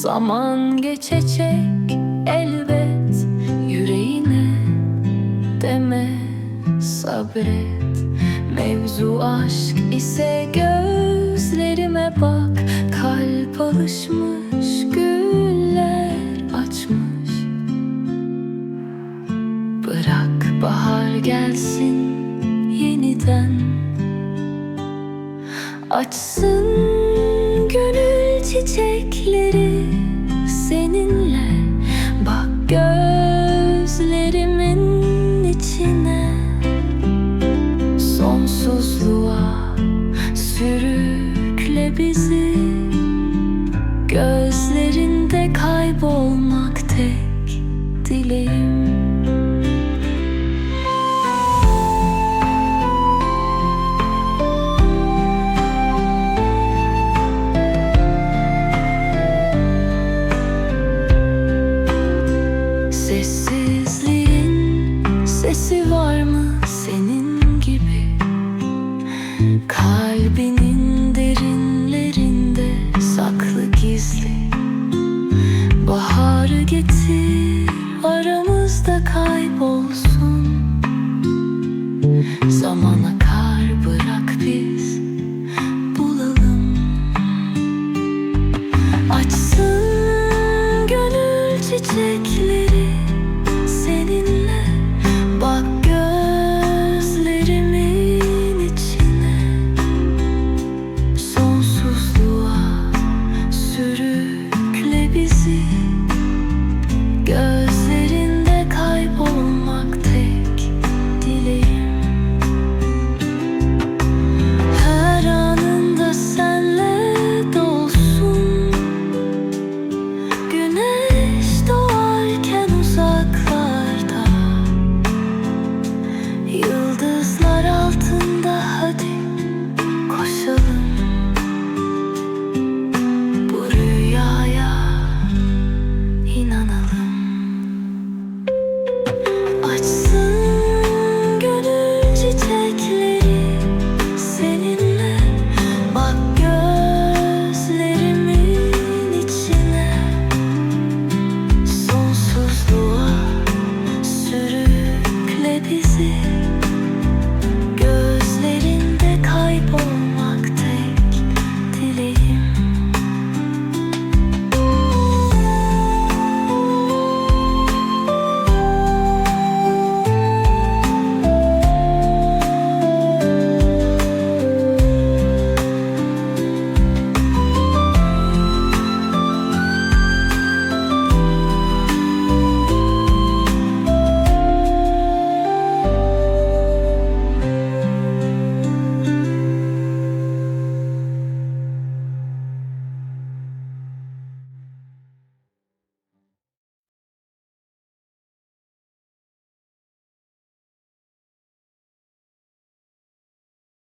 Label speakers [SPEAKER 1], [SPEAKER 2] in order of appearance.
[SPEAKER 1] Zaman geçecek elbet yüreğine Deme sabret. Mevzu aşk ise gözlerime bak. Kalp alışmış güller açmış. Bırak bahar gelsin yeniden. Açsın gönül çiçekleri seninle. Bak gözlerimin içine. Sonsuzluğa sürükle bizi. Gözlerinde kaybolmak tek dileğim Kalbinin derinlerinde saklı gizli Baharı getir aramızda kaybolsun. Zamana